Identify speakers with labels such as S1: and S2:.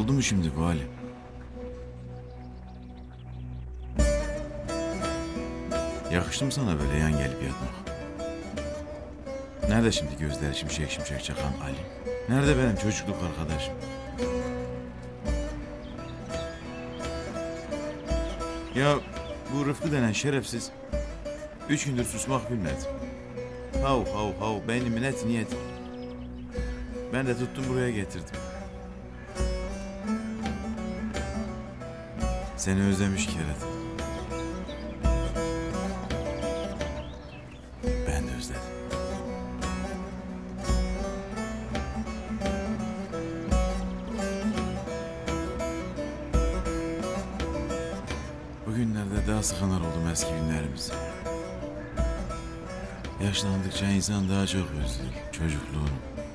S1: Oldu mu şimdi bu hali? Yakıştı mı sana böyle yan gelip yatmak? Nerede şimdi gözleri şimşek şimşek çakan Ali? Nerede benim çocukluk arkadaşım? Ya bu Rıfkı denen şerefsiz üç gündür susmak bilmedi. Hav hav hav beynimin et niyet. Ben de tuttum buraya getirdim. Seni özlemiş Kerem. Ben de özledim. Bugünlerde daha sıkılar oldum eski günlerimiz. Yaşlandıkça insan daha çok özlüyor çocukluğunu.